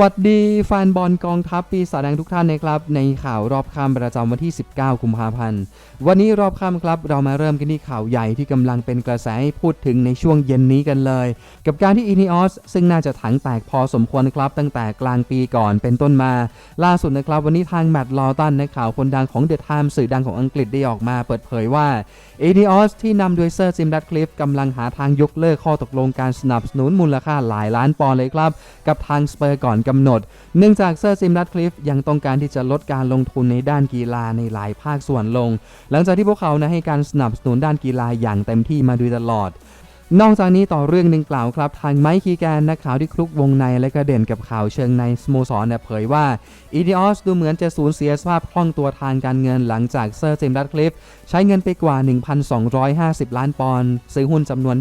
วัสดีแฟนบอลกองทัพปีศาจแดงทุกท่านนะครับ ในข่าวรอบค่ำประจำวันที่ 19 กุมภาพันธ์ วันนี้รอบค่ำครับ เรามาเริ่มกันที่ข่าวใหญ่ที่กำลังเป็นกระแสให้พูดถึงในช่วงเย็นนี้กันเลย กับการที่อีนิออสซึ่งน่าจะถังแตกพอสมควรครับ ตั้งแต่กลางปีก่อนเป็นต้นมา ล่าสุดนะครับ วันนี้ทางแมตต์ลอตันในข่าวคนดังของเดอะไทม์สื่อดังของอังกฤษได้ออกมาเปิดเผยว่าอีนิออสที่นำโดยเซอร์จิมดัตคลิฟกำลังหาทางยกเลิกข้อตกลงการสนับสนุนมูลค่าหลายล้านปอนด์เลยครับกับทางสเปอร์ก่อนกำหนด เนื่องจากเซอร์ซิมดัตคลิฟยังต้องการที่จะลดการลงทุนในด้านกีฬาในหลายภาคส่วนลง หลังจากที่พวกเขานะให้การสนับสนุนด้านกีฬาอย่างเต็มที่มาโดยตลอด นอกจากนี้ต่อเรื่องหนึ่งกล่าวครับ ทางไมค์คีแกนนักข่าวที่คลุกวงในและก็เด่นกับข่าวเชิงในสโมสรเนี่ยเผยว่าอีดิออสดูเหมือนจะสูญเสียสภาพคล่องตัวทางการเงินหลังจากเซอร์เจมส์ดัตคลิฟใช้เงินไปกว่า 1,250 ล้านปอนด์ซื้อหุ้นจำนวน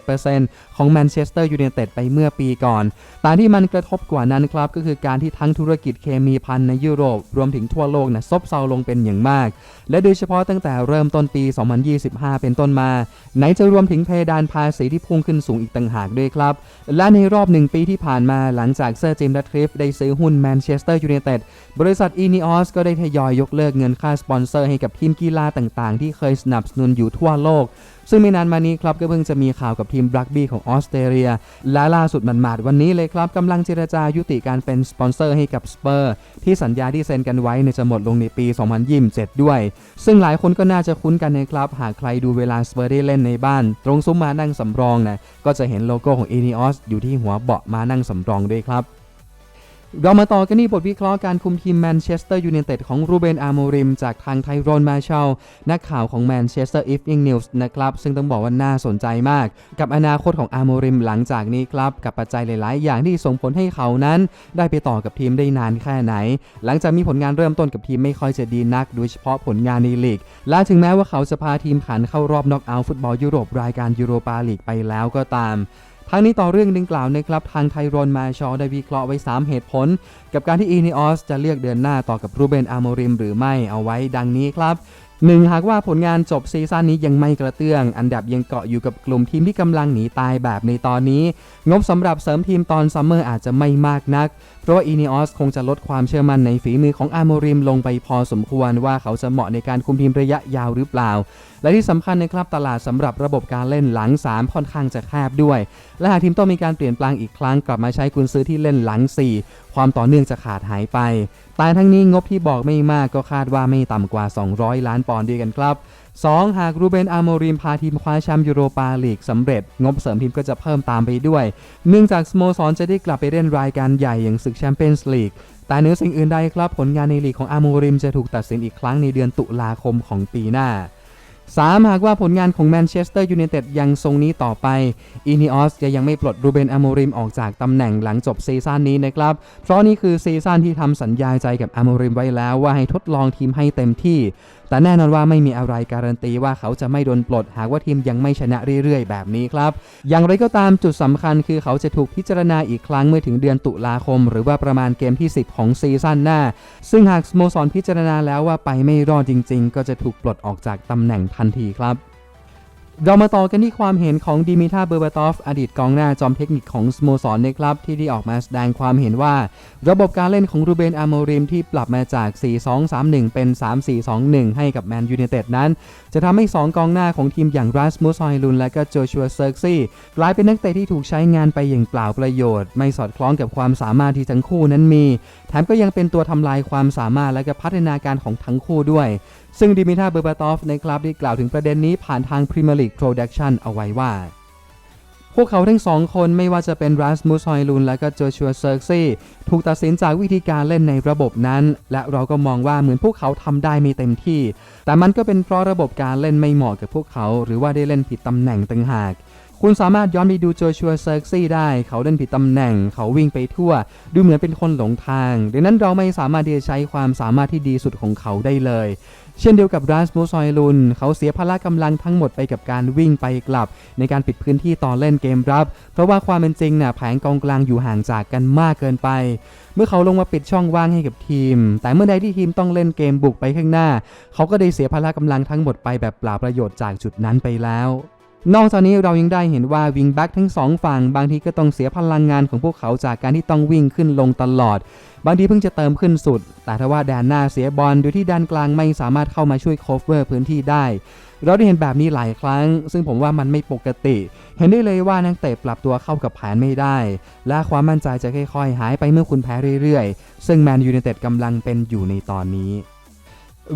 27.7%ของแมนเชสเตอร์ยูไนเต็ดไปเมื่อปีก่อน แต่ที่มันกระทบกว่านั้นครับ ก็คือการที่ทั้งธุรกิจเคมีพันในยุโรป รวมถึงทั่วโลกนะซบเซาลงเป็นอย่างมาก และโดยเฉพาะตั้งแต่เริ่มต้นปี 2025 เป็นต้นมา ไหนจะรวมถึงเพดานภาษีที่พุ่งขึ้นสูงอีกต่างหากด้วยครับ และในรอบหนึ่งปีที่ผ่านมาหลังจากเซอร์เจมส์ดัตคลิฟได้ซื้อหุ้นแมนเชสเตอร์ยูไนเต็ดบริษัทอีนิออสก็ได้ทยอยยกเลิกเงินค่าสปอนเซอร์ให้กับทีมกีฬาต่างๆ ที่เคยสนับสนุนอยู่ทั่วโลกซึ่งไม่นานมานี้ครับก็เพิ่งจะมีข่าวกับทีมรักบี้ของออสเตรเลีย และล่าสุดมันมาดวันนี้เลยครับกำลังเจรจายุติการเป็นสปอนเซอร์ให้กับสเปอร์ที่สัญญาที่เซ็นกันไว้ในจะหมดลงในปี 2027 ด้วย ซึ่งหลายคนก็น่าจะคุ้นกันนะครับ หากใครดูเวลาสเปอร์ได้เล่นในบ้าน ตรงซุ้มมานั่งสำรองนะก็จะเห็นโลโก้ของเอนิออสอยู่ที่หัวเบาะมานั่งสำรองด้วยครับ เรามาต่อกันที่บทวิเคราะห์การคุมทีมแมนเชสเตอร์ยูไนเต็ดของรูเบนอาร์โมริม จากทางไทโรนมาเชลนักข่าวของแมนเชสเตอร์อีฟ n ิงนิวส์นะครับ ซึ่งต้องบอกว่าน่าสนใจมาก กับอนาคตของอาร์โมริมหลังจากนี้ครับ กับปัจจัยหลาย ๆ อย่างที่ส่งผลให้เขานั้น ได้ไปต่อกับทีมได้นานแค่ไหน หลังจากมีผลงานเริ่มต้นกับทีมไม่ค่อยจะดีนัก โดยเฉพาะผลงานในลีก และถึงแม้ว่าเขาจะพาทีมผ่านเข้ารอบน็อกเอาท์ฟุตบอลยุโรปรายการยูโรปาลีกไปแล้วก็ตาม ทั้งนี้ต่อเรื่องดังกล่าวนะครับทางไทรอนมาชอได้วิเคราะห์ไว้ 3 เหตุผล กับการที่อีนิออสจะเลือกเดินหน้าต่อกับรูเบนอาร์โมริมหรือไม่เอาไว้ดังนี้ครับ 1. หากว่าผลงานจบซีซั่นนี้ยังไม่กระเตื้อง อันดับยังเกาะอยู่กับกลุ่มทีมที่กำลังหนีตายแบบในตอนนี้ งบสำหรับเสริมทีมตอนซัมเมอร์อาจจะไม่มากนักเพราะว่าอีนิออสคงจะลดความเชื่อมั่นในฝีมือของอาร์โมริมลงไปพอสมควรว่าเขาจะเหมาะในการคุมทีมระยะยาวหรือเปล่า และที่สำคัญนะครับตลาดสำหรับระบบการเล่นหลัง 3 ค่อนข้างจะแคบด้วย และหากทีมต้องมีการเปลี่ยนแปลงอีกครั้งกลับมาใช้กุนซื้อที่เล่นหลัง 4 ความต่อเนื่องจะขาดหายไปแต่ทั้งนี้งบที่บอกไม่มากก็คาดว่าไม่ต่ำกว่า 200 ล้านปอนด์ด้วยกันครับ 2. หากรูเบนอาร์โมริมพาทีมคว้าแชมป์ยูโรปาลีกสำเร็จ งบเสริมทีมก็จะเพิ่มตามไปด้วย เนื่องจากสโมสรจะได้กลับไปเล่นรายการใหญ่อย่างศึกแชมเปี้ยนส์ลีกแต่เหนือสิ่งอื่นใดครับผลงานในลีกของอาร์โมริมจะถูกตัดสินอีกครั้งในเดือนตุลาคมของปีหน้า 3. หากว่าผลงานของแมนเชสเตอร์ยูไนเต็ดยังทรงนี้ต่อไปอีนิออสจะยังไม่ปลดรูเบนอาโมริมออกจากตำแหน่งหลังจบซีซั่นนี้นะครับ เพราะนี่คือซีซั่นที่ทำสัญญาใจกับอาโมริมไว้แล้วว่าให้ทดลองทีมให้เต็มที่ แต่แน่นอนว่าไม่มีอะไรการันตีว่าเขาจะไม่โดนปลด หากว่าทีมยังไม่ชนะเรื่อยๆ แบบนี้ครับ อย่างไรก็ตามจุดสำคัญคือเขาจะถูกพิจารณาอีกครั้งเมื่อถึงเดือนตุลาคม หรือว่าประมาณเกมที่ 10 ของซีซั่นหน้า ซึ่งหากสโมสรพิจารณาแล้วว่าไปไม่รอดจริง ๆ ก็จะถูกปลดออกจากตำแหน่งทันทีครับ เรามาต่อกันที่ความเห็นของดิมิทาเบอร์บาตอฟอดีตกองหน้าจอมเทคนิคของสโมสรนะครับที่ได้ออกมาแสดงความเห็นว่า ระบบการเล่นของรูเบนอาโมริมที่ปรับมาจาก 4-2-3-1 เป็น 3-4-2-1 ให้กับแมนยูไนเต็ดนั้น จะทำให้ 2 กองหน้าของทีมอย่างรัสมุสฮอยลุนและก็โจชัวเซิร์กซี่กลายเป็นนักเตะที่ถูกใช้งานไปอย่างเปล่าประโยชน์ ไม่สอดคล้องกับความสามารถที่ทั้งคู่นั้นมี แถมก็ยังเป็นตัวทำลายความสามารถและก็พัฒนาการของทั้งคู่ด้วย ซึ่งดิมิทาเบอร์บาตอฟในคลับได้กล่าวถึงประเด็นนี้ผ่านทาง Premier League Production เอาไว้ว่า พวกเขาทั้งสองคนไม่ว่าจะเป็นรัสมุสฮอยลุนและก็โจชัวเซิร์ซี่ถูกตัดสินจากวิธีการเล่นในระบบนั้น และเราก็มองว่าเหมือนพวกเขาทำได้ไม่เต็มที่ แต่มันก็เป็นเพราะระบบการเล่นไม่เหมาะกับพวกเขา หรือว่าได้เล่นผิดตำแหน่งต่างหากคคุณสามารถย้อนไปดูโจชัวเซอร์ซี่ได้ เขาเล่นผิดตำแหน่ง เขาวิ่งไปทั่ว ดูเหมือนเป็นคนหลงทาง ดังนั้นเราไม่สามารถที่จะใช้ความสามารถที่ดีสุดของเขาได้เลย เช่นเดียวกับรัสมูซอยลุน เขาเสียพละกำลังทั้งหมดไปกับการวิ่งไปกลับ ในการปิดพื้นที่ตอนเล่นเกมรับ เพราะว่าความเป็นจริงน่ะแผงกองกลางอยู่ห่างจากกันมากเกินไป เมื่อเขาลงมาปิดช่องว่างให้กับทีม แต่เมื่อใดที่ทีมต้องเล่นเกมบุกไปข้างหน้า เขาก็ได้เสียพละกำลังทั้งหมดไปแบบเปล่าประโยชน์จากจุดนั้นไปแล้ว นอกจากนี้เรายังได้เห็นว่าวิงแบ็กทั้งสองฝั่งบางทีก็ต้องเสียพลังงานของพวกเขาจากการที่ต้องวิ่งขึ้นลงตลอด บางทีเพิ่งจะเติมขึ้นสุด แต่ถ้าว่าแดนหน้าเสียบอลโดยที่แดนกลางไม่สามารถเข้ามาช่วยโคฟเวอร์พื้นที่ได้ เราได้เห็นแบบนี้หลายครั้ง ซึ่งผมว่ามันไม่ปกติ เห็นได้เลยว่านักเตะปรับตัวเข้ากับแผนไม่ได้ และความมั่นใจจะค่อยๆ หายไปเมื่อคุณแพ้เรื่อยๆ ซึ่งแมนยูไนเต็ดกำลังเป็นอยู่ในตอนนี้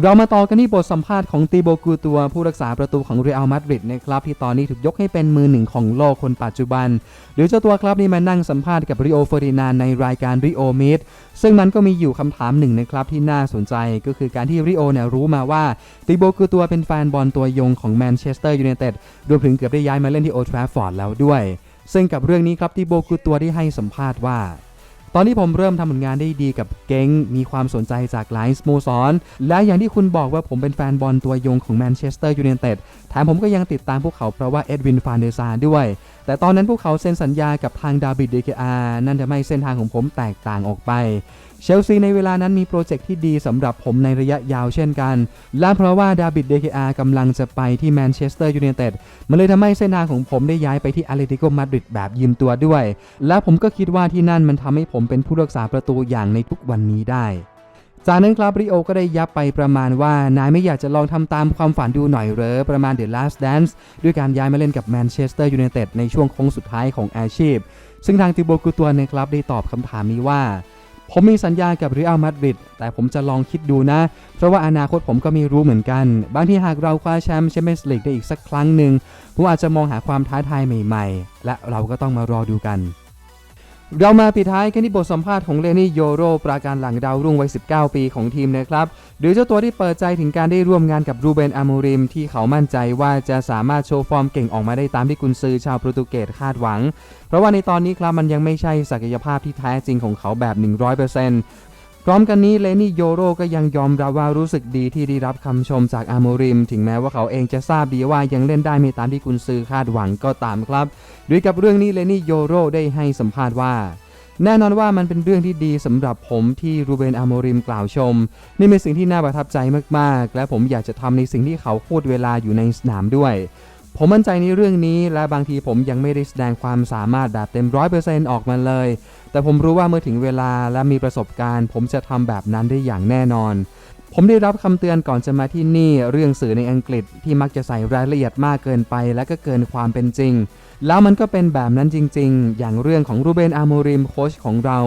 เรามาต่อกันที่บทสัมภาษณ์ของตีโบกูตัวผู้รักษาประตูของเรอัลมาดริดนะครับที่ตอนนี้ถูกยกให้เป็นมือหนึ่งของโลกคนปัจจุบัน หรือเจ้าตัวครับนี่มานั่งสัมภาษณ์กับริโอเฟอรินานในรายการริโอมิดซึ่งมันก็มีอยู่คำถามหนึ่งนะครับที่น่าสนใจก็คือการที่ริโอเนี่ยรู้มาว่าตีโบกูตัวเป็นแฟนบอลตัวยงของแมนเชสเตอร์ยูไนเต็ดรวมถึงเกือบได้ย้ายมาเล่นที่โอลด์แทราฟฟอร์ดแล้วด้วย ซึ่งกับเรื่องนี้ครับตีโบกูตัวได้ให้สัมภาษณ์ว่า ตอนนี้ผมเริ่มทำผลงานได้ดีกับเก้งมีความสนใจจากหลายสโมสร และอย่างที่คุณบอกว่าผมเป็นแฟนบอลตัวยงของแมนเชสเตอร์ยูไนเต็ดแถมผมก็ยังติดตามพวกเขาเพราะว่าเอ็ดวินฟานเดซาด้วย แต่ตอนนั้นพวกเขาเซ็นสัญญากับทางดาวิดเดเคอานั่นทำให้เส้นทางของผมแตกต่างออกไป เชลซีในเวลานั้นมีโปรเจกต์ที่ดีสำหรับผมในระยะยาวเช่นกัน และเพราะว่าดาวิดเดเคอากำลังจะไปที่แมนเชสเตอร์ยูไนเต็ดมันเลยทำให้เส้นทางของผมได้ย้ายไปที่อาเลติโกมาดริดแบบยืมตัวด้วย และผมก็คิดว่าที่นั่นมันทำให้ผมเป็นผู้รักษาประตูอย่างในทุกวันนี้ได้จากนั้นครับริโอก็ได้ยับไปประมาณว่านายไม่อยากจะลองทำตามความฝันดูหน่อยเหรอ ประมาณ The Last Dance ด้วยการย้ายมาเล่นกับแมนเชสเตอร์ยูไนเต็ดในช่วงโค้งสุดท้ายของอาชีพ ซึ่งทางติโบกูตัวนะครับได้ตอบคำถามนี้ว่า ผมมีสัญญากับเรอัลมาดริดแต่ผมจะลองคิดดูนะ เพราะว่าอนาคตผมก็ไม่รู้เหมือนกัน บางทีหากเราคว้าแชมป์แชมเปี้ยนส์ลีกได้อีกสักครั้งหนึ่งผมอาจจะมองหาความท้าทายใหม่ ๆ และเราก็ต้องมารอดูกัน เรามาปิดท้ายกันที่บทสัมภาษณ์ของเลนี่โยโรปราการหลังดาวรุ่งวัย 19 ปีของทีมนะครับหรือเจ้าตัวที่เปิดใจถึงการได้ร่วมงานกับรูเบนอามูริม ที่เขามั่นใจว่าจะสามารถโชว์ฟอร์มเก่งออกมาได้ตามที่กุนซือชาวโปรตุเกสคาดหวัง เพราะว่าในตอนนี้ครับมันยังไม่ใช่ศักยภาพที่แท้จริงของเขาแบบ 100% พร้อมกันนี้เลนี่โยโรก็ยังยอมรับว่ารู้สึกดีที่ได้รับคำชมจากอาโมริม ถึงแม้ว่าเขาเองจะทราบดีว่ายังเล่นได้ไม่ตามที่กุนซือคาดหวังก็ตามครับ ด้วยกับเรื่องนี้เลนี่โยโรได้ให้สัมภาษณ์ว่าแน่นอนว่ามันเป็นเรื่องที่ดีสำหรับผมที่รูเบนอาโมริมกล่าวชม นี่เป็นสิ่งที่น่าประทับใจมากๆ และผมอยากจะทำในสิ่งที่เขาพูดเวลาอยู่ในสนามด้วย ผมมั่นใจในเรื่องนี้และบางทีผมยังไม่ได้แสดงความสามารถแบบเต็มร้อยเปอร์เซ็นต์ออกมาเลย แต่ผมรู้ว่าเมื่อถึงเวลาและมีประสบการณ์ ผมจะทำแบบนั้นได้อย่างแน่นอน ผมได้รับคำเตือนก่อนจะมาที่นี่เรื่องสื่อในอังกฤษที่มักจะใส่รายละเอียดมากเกินไป และก็เกินความเป็นจริง แล้วมันก็เป็นแบบนั้นจริง ๆ อย่างเรื่องของรูเบนอาโมริมโค้ชของเรา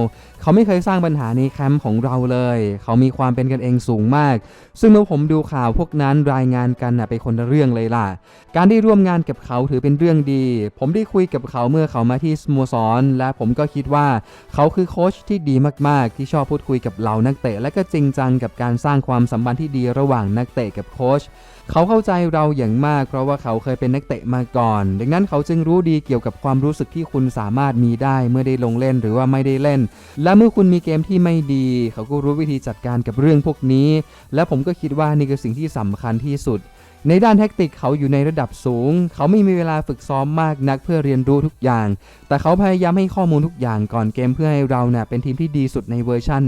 เขาไม่เคยสร้างปัญหาในแคมป์ของเราเลย เขามีความเป็นกันเองสูงมาก ซึ่งเมื่อผมดูข่าวพวกนั้นรายงานกันน่ะเป็นคนละเรื่องเลยล่ะ การได้ร่วมงานกับเขาถือเป็นเรื่องดี ผมได้คุยกับเขาเมื่อเขามาที่สโมสร และผมก็คิดว่า เขาคือโค้ชที่ดีมากๆ ที่ชอบพูดคุยกับเหล่านักเตะ และก็จริงจังกับการสร้างความสัมพันธ์ที่ดีระหว่างนักเตะกับโค้ช เขาเข้าใจเราอย่างมาก เพราะว่าเขาเคยเป็นนักเตะมาก่อน ดังนั้นเขาจึงรู้ดีเกี่ยวกับความรู้สึกที่คุณสามารถมีได้เมื่อได้ลงเล่นหรือว่าไม่ได้เล่น และเมื่อคุณมีเกมที่ไม่ดี เขาก็รู้วิธีจัดการกับเรื่องพวกนี้ และผมก็คิดว่านี่คือสิ่งที่สำคัญที่สุด ในด้านแท็กติกเขาอยู่ในระดับสูง เขาไม่มีเวลาฝึกซ้อมมากนักเพื่อเรียนรู้ทุกอย่าง แต่เขาพยายามให้ข้อมูลทุกอย่างก่อนเกมเพื่อให้เราเนี่ยเป็นทีมที่ดีสุดในเวอร์ชัน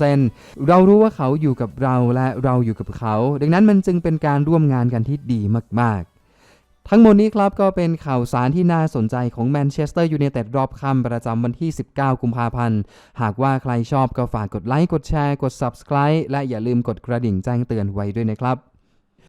100%เรารู้ว่าเขาอยู่กับเราและเราอยู่กับเขา ดังนั้นมันจึงเป็นการร่วมงานกันที่ดีมากๆ ทั้งหมดนี้ครับก็เป็นข่าวสารที่น่าสนใจของแมนเชสเตอร์ยูไนเต็ดรอบค่ำประจำวันที่ 19 กุมภาพันธ์ หากว่าใครชอบก็ฝากกดไลค์ กดแชร์ กด Subscribe และอย่าลืมกดกระดิ่งแจ้งเตือนไว้ด้วยนะครับ